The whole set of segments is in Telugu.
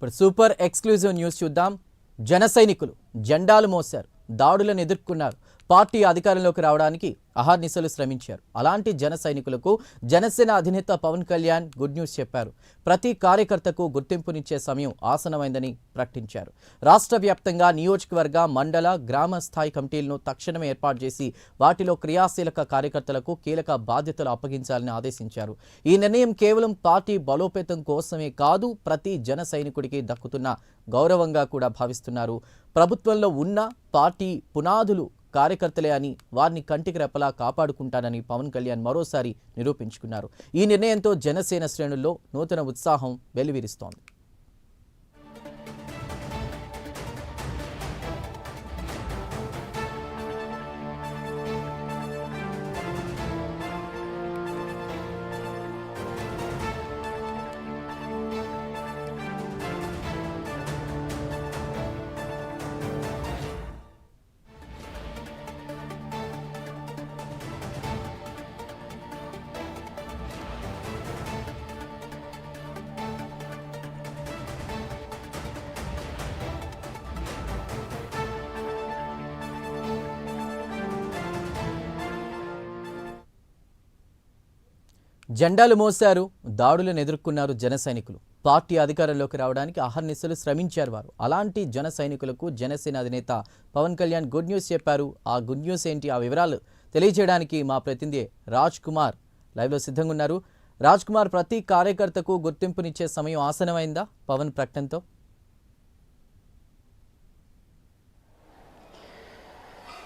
ఇప్పుడు సూపర్ ఎక్స్క్లూజివ్ న్యూస్ చూద్దాం. జన సైనికులు జెండాలు మోశారు. దాడులను ఎదుర్కొన్నారు. పార్టీ అధికారంలోకి రావడానికి అహర్నిశలు శ్రమించారు. అలాంటి జన సైనికులకు జనసేన అధినేత పవన్ కళ్యాణ్ గుడ్ న్యూస్ చెప్పారు. ప్రతి కార్యకర్తకు గుర్తింపునిచ్చే సమయం ఆసనమైందని ప్రకటించారు. రాష్ట్ర వ్యాప్తంగా నియోజకవర్గ మండల గ్రామ స్థాయి కమిటీలను తక్షణమే ఏర్పాటు చేసి వాటిలో క్రియాశీలక కార్యకర్తలకు కీలక బాధ్యతలు అప్పగించాలని ఆదేశించారు. ఈ నిర్ణయం కేవలం పార్టీ బలోపేతం కోసమే కాదు ప్రతి జన సైనికుడికి దక్కుతున్న గౌరవంగా కూడా భావిస్తున్నారు. ప్రభుత్వంలో ఉన్న పార్టీ పునాదులు కార్యకర్తలే అని వారిని కంటికి రెప్పలా కాపాడుకుంటానని పవన్ కళ్యాణ్ మరోసారి నిరూపించుకున్నారు. ఈ నిర్ణయంతో జనసేన శ్రేణుల్లో నూతన ఉత్సాహం వెలువిరుస్తోంది. జెండాలు మోశారు దాడులను ఎదుర్కొన్నారు జన సైనికులు. పార్టీ అధికారంలోకి రావడానికి అహర్నిశలు శ్రమించారు వారు. అలాంటి జన సైనికులకు జనసేన అధినేత పవన్ కళ్యాణ్ గుడ్ న్యూస్ చెప్పారు. ఆ గుడ్ న్యూస్ ఏంటి? ఆ వివరాలు తెలియజేయడానికి మా ప్రతినిధి రాజ్ కుమార్ లైవ్లో సిద్ధంగా ఉన్నారు రాజ్ కుమార్ ప్రతి కార్యకర్తకు గుర్తింపునిచ్చే సమయం ఆసనమైందా పవన్ ప్రకటనతో?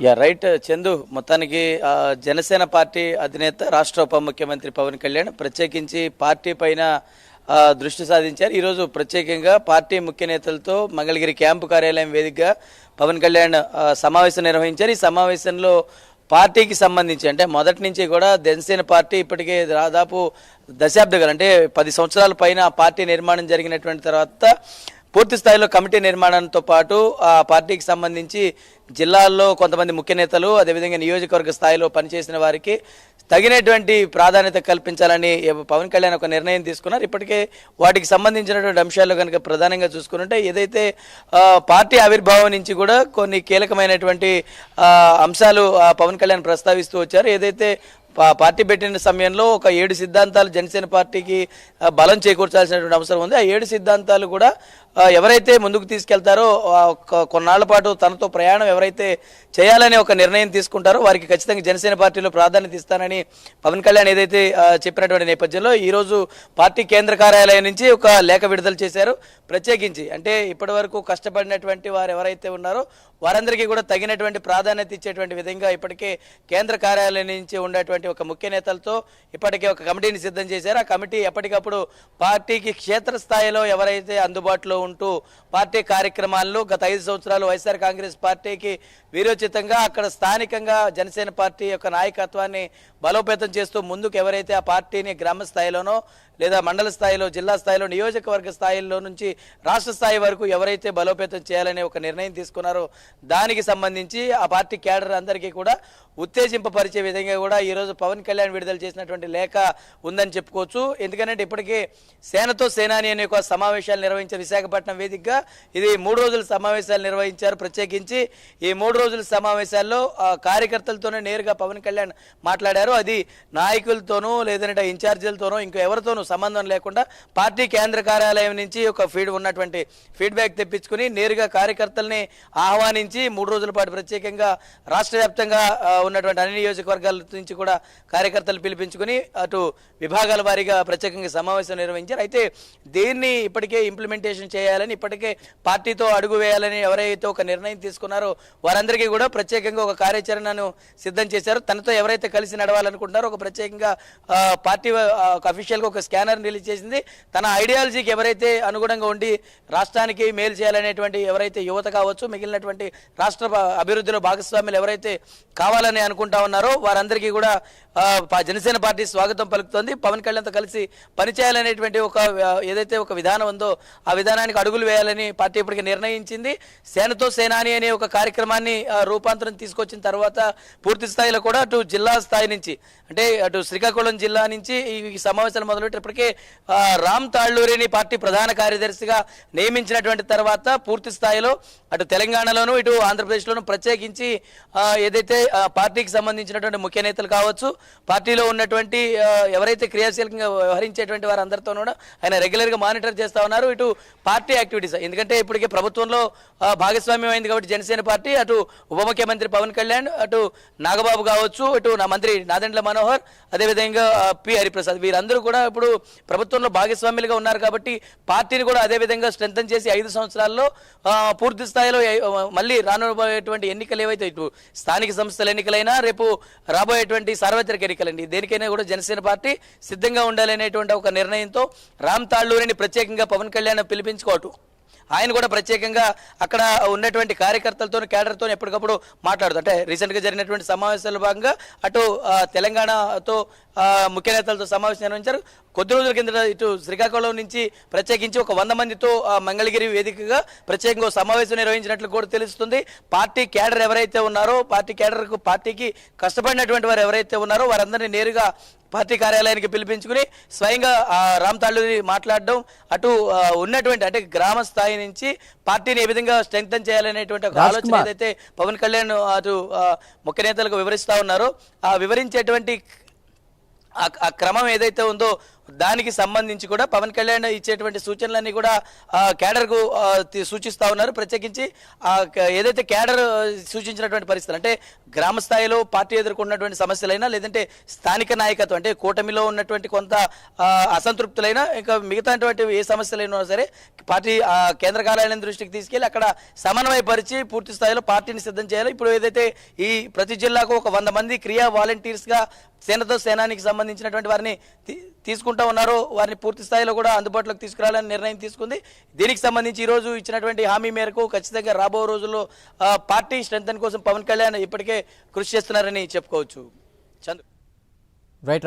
Yeah right Chandu. మొత్తానికి జనసేన పార్టీ అధినేత రాష్ట్ర ఉప ముఖ్యమంత్రి పవన్ కళ్యాణ్ ప్రత్యేకించి పార్టీ పైన దృష్టి సాధించారు. ఈరోజు ప్రత్యేకంగా పార్టీ ముఖ్య నేతలతో మంగళగిరి క్యాంపు కార్యాలయం వేదికగా పవన్ కళ్యాణ్ సమావేశం నిర్వహించారు. ఈ సమావేశంలో పార్టీకి సంబంధించి అంటే మొదటి నుంచి కూడా జనసేన పార్టీ ఇప్పటికే దాదాపు దశాబ్దాలు అంటే పది సంవత్సరాల పైన పార్టీ నిర్మాణం జరిగినటువంటి తర్వాత పూర్తి స్థాయిలో కమిటీ నిర్మాణంతో పాటు ఆ పార్టీకి సంబంధించి జిల్లాల్లో కొంతమంది ముఖ్య నేతలు అదేవిధంగా నియోజకవర్గ స్థాయిలో పనిచేసిన వారికి తగినటువంటి ప్రాధాన్యత కల్పించాలని పవన్ కళ్యాణ్ ఒక నిర్ణయం తీసుకున్నారు. ఇప్పటికే వాటికి సంబంధించినటువంటి అంశాలు కనుక ప్రధానంగా చూసుకుంటే ఏదైతే పార్టీ ఆవిర్భావం నుంచి కూడా కొన్ని కీలకమైనటువంటి అంశాలు ఆ, పవన్ కళ్యాణ్ ప్రస్తావిస్తూ వచ్చారు. ఏదైతే పార్టీ పెట్టిన సమయంలో ఒక ఏడు సిద్ధాంతాలు జనసేన పార్టీకి బలం చేకూర్చాల్సినటువంటి అవసరం ఉంది. ఆ ఏడు సిద్ధాంతాలు కూడా ఎవరైతే ముందుకు తీసుకెళ్తారో కొన్నాళ్ళ పాటు తనతో ప్రయాణం ఎవరైతే చేయాలని ఒక నిర్ణయం తీసుకుంటారో వారికి ఖచ్చితంగా జనసేన పార్టీలో ప్రాధాన్యత ఇస్తానని పవన్ కళ్యాణ్ ఏదైతే చెప్పినటువంటి నేపథ్యంలో ఈరోజు పార్టీ కేంద్ర కార్యాలయం నుంచి ఒక లేఖ విడుదల చేశారు. ప్రత్యేకించి అంటే ఇప్పటివరకు కష్టపడినటువంటి వారు ఎవరైతే ఉన్నారో వారందరికీ కూడా తగినటువంటి ప్రాధాన్యత ఇచ్చేటువంటి విధంగా ఇప్పటికే కేంద్ర కార్యాలయం నుంచి ఉండేటువంటి ఒక ముఖ్య నేతలతో ఇప్పటికే ఒక కమిటీని సిద్ధం చేశారు. ఆ కమిటీ ఎప్పటికప్పుడు పార్టీకి క్షేత్రస్థాయిలో ఎవరైతే అందుబాటులో ఉంటూ పార్టీ కార్యక్రమాల్లో గత ఐదు సంవత్సరాలు వైఎస్ఆర్ కాంగ్రెస్ పార్టీకి వీరోచితంగా అక్కడ స్థానికంగా జనసేన పార్టీ యొక్క నాయకత్వాన్ని బలోపేతం చేస్తూ ముందుకు ఎవరైతే ఆ పార్టీని గ్రామ స్థాయిలోనో లేదా మండల స్థాయిలో జిల్లా స్థాయిలో నియోజకవర్గ స్థాయిలో నుంచి రాష్ట్ర స్థాయి వరకు ఎవరైతే బలోపేతం చేయాలనే ఒక నిర్ణయం తీసుకున్నారో దానికి సంబంధించి ఆ పార్టీ క్యాడర్ అందరికీ కూడా ఉత్తేజింపపరిచే విధంగా కూడా ఈరోజు పవన్ కళ్యాణ్ విడుదల చేసినటువంటి లేఖ ఉందని చెప్పుకోవచ్చు. ఎందుకంటే ఇప్పటికే సేనతో సేనాని అనే ఒక సమావేశాలు నిర్వహించారు విశాఖపట్నం వేదికగా ఇది మూడు రోజుల సమావేశాలు నిర్వహించారు. ప్రత్యేకించి ఈ మూడు రోజుల సమావేశాల్లో కార్యకర్తలతోనే నేరుగా పవన్ కళ్యాణ్ మాట్లాడారు. అది నాయకులతోనూ లేదంటే ఇన్ఛార్జీలతోనూ ఇంకా ఎవరితోనూ సంబంధం లేకుండా పార్టీ కేంద్ర కార్యాలయం నుంచి ఒక ఫీడ్ ఉన్నటువంటి ఫీడ్బ్యాక్ తెప్పించుకుని నేరుగా కార్యకర్తల్ని ఆహ్వానించి మూడు రోజుల పాటు ప్రత్యేకంగా రాష్ట్ర వ్యాప్తంగా ఉన్నటువంటి అన్ని నియోజకవర్గాల నుంచి కూడా కార్యకర్తలు పిలిపించుకుని అటు విభాగాల వారీగా ప్రత్యేకంగా సమావేశం నిర్వహించారు. అయితే దీన్ని ఇప్పటికే ఇంప్లిమెంటేషన్ చేయాలని ఇప్పటికే పార్టీతో అడుగు వేయాలని ఎవరైతే ఒక నిర్ణయం తీసుకున్నారో వారందరూ వారందరికీ కూడా ప్రత్యేకంగా ఒక కార్యాచరణను సిద్ధం చేశారు. తనతో ఎవరైతే కలిసి నడవాలనుకుంటున్నారో ఒక ప్రత్యేకంగా పార్టీ ఒక అఫీషియల్గా ఒక స్కానర్ రిలీజ్ చేసింది. తన ఐడియాలజీకి ఎవరైతే అనుగుణంగా ఉండి రాష్ట్రానికి మేలు చేయాలనేటువంటి ఎవరైతే యువత కావచ్చు మిగిలినటువంటి రాష్ట్ర అభివృద్ధిలో భాగస్వాములు ఎవరైతే కావాలని అనుకుంటా ఉన్నారో వారందరికీ కూడా జనసేన పార్టీ స్వాగతం పలుకుతోంది. పవన్ కళ్యాణ్తో కలిసి పనిచేయాలనేటువంటి ఒక ఏదైతే ఒక విధానం ఉందో ఆ విధానానికి అడుగులు వేయాలని పార్టీ ఇప్పటికీ నిర్ణయించింది. సేనతో సేనాని అనే ఒక కార్యక్రమాన్ని రూపాంతరం తీసుకొచ్చిన తర్వాత పూర్తి స్థాయిలో కూడా అటు జిల్లా స్థాయి నుంచి అంటే అటు శ్రీకాకుళం జిల్లా నుంచి ఈ సమావేశాలు మొదలుపెట్టి ఇప్పటికే రామ్ తాళ్ళూరిని పార్టీ ప్రధాన కార్యదర్శిగా నియమించినటువంటి తర్వాత పూర్తి స్థాయిలో అటు తెలంగాణలోను ఇటు ఆంధ్రప్రదేశ్లోను ప్రత్యేకించి ఏదైతే పార్టీకి సంబంధించినటువంటి ముఖ్య నేతలు కావచ్చు పార్టీలో ఉన్నటువంటి ఎవరైతే క్రియాశీలకంగా వ్యవహరించేటువంటి వారందరితో కూడా ఆయన రెగ్యులర్గా మానిటర్ చేస్తా ఉన్నారు. ఇటు పార్టీ యాక్టివిటీస్ ఎందుకంటే ఇప్పటికే ప్రభుత్వంలో భాగస్వామ్యం అయింది కాబట్టి జనసేన పార్టీ అటు ఉప ముఖ్యమంత్రి పవన్ కళ్యాణ్ అటు నాగబాబు కావచ్చు ఇటు నా మంత్రి నాదెండ్ల మనోహర్ అదేవిధంగా పి హరిప్రసాద్. వీరందరూ కూడా ఇప్పుడు ప్రభుత్వంలో భాగస్వాములుగా ఉన్నారు కాబట్టి పార్టీని కూడా అదేవిధంగా స్ట్రెంథన్ చేసి ఐదు సంవత్సరాల్లో పూర్తి స్థాయిలో మళ్ళీ రానుబోయేటువంటి ఎన్నికలు ఏవైతే ఇటు స్థానిక సంస్థల ఎన్నికలైనా రేపు రాబోయేటువంటి సార్వత్రిక ఎన్నికలండి. దేనికైనా కూడా జనసేన పార్టీ సిద్ధంగా ఉండాలనేటువంటి ఒక నిర్ణయంతో రామ్ తాళ్ళూరిని ప్రత్యేకంగా పవన్ కళ్యాణ్ పిలిపించుకోవటం. ఆయన కూడా ప్రత్యేకంగా అక్కడ ఉన్నటువంటి కార్యకర్తలతో కేడర్తో ఎప్పటికప్పుడు మాట్లాడుతూ అంటే రీసెంట్గా జరిగినటువంటి సమావేశాల భాగంగా అటు తెలంగాణతో ముఖ్య నేతలతో సమావేశం నిర్వహించారు కొద్ది రోజుల కింద ఇటు శ్రీకాకుళం నుంచి ప్రత్యేకించి ఒక వంద మందితో మంగళగిరి వేదికగా ప్రత్యేకంగా సమావేశం నిర్వహించినట్లు కూడా తెలుస్తుంది పార్టీ కేడర్ ఎవరైతే ఉన్నారో పార్టీ కేడర్కు పార్టీకి కష్టపడినటువంటి వారు ఎవరైతే ఉన్నారో వారందరినీ నేరుగా పార్టీ కార్యాలయానికి పిలిపించుకుని స్వయంగా రామ్ తాళ్ళూరి మాట్లాడడం అటు ఉన్నటువంటి అంటే గ్రామ స్థాయి నుంచి పార్టీని ఏ విధంగా స్ట్రెంగ్తన్ చేయాలనేటువంటి ఒక ఆలోచన. ఏదైతే పవన్ కళ్యాణ్ అటు ముఖ్య నేతలకు వివరిస్తా ఉన్నారో ఆ వివరించేటువంటి ఆ- క్రమం ఏదైతే ఉందో దానికి సంబంధించి కూడా పవన్ కళ్యాణ్ ఇచ్చేటువంటి సూచనలన్నీ కూడా క్యాడర్కు కేడర్కు ఉన్నారు. ప్రత్యేకించి ఏదైతే కేడర్ సూచించినటువంటి పరిస్థితులు అంటే గ్రామ స్థాయిలో పార్టీ ఎదుర్కొన్నటువంటి సమస్యలైనా లేదంటే స్థానిక నాయకత్వం అంటే కూటమిలో ఉన్నటువంటి కొంత అసంతృప్తులైనా ఇంకా మిగతాటువంటి ఏ సమస్యలైనా సరే పార్టీ కేంద్ర కార్యాలయం దృష్టికి తీసుకెళ్ళి అక్కడ సమన్వయపరిచి పూర్తి స్థాయిలో పార్టీని సిద్ధం చేయాలి. ఇప్పుడు ఏదైతే ఈ ప్రతి జిల్లాకు ఒక వంద మంది క్రియా వాలంటీర్స్గా సేనతో సేనానికి సంబంధించినటువంటి వారిని తీసుకుంటా ఉన్నారు. వారిని పూర్తి స్థాయిలో కూడా అందుబాటులోకి తీసుకురావాలని నిర్ణయం తీసుకుంది. దీనికి సంబంధించి ఈరోజు ఇచ్చినటువంటి హామీ మేరకు ఖచ్చితంగా రాబో రోజుల్లో పార్టీ స్ట్రెంగ్తన్ కోసం పవన్ కళ్యాణ్ ఇప్పటికే కృషి చేస్తున్నారని చెప్పుకోవచ్చు. చంద్ర రైట్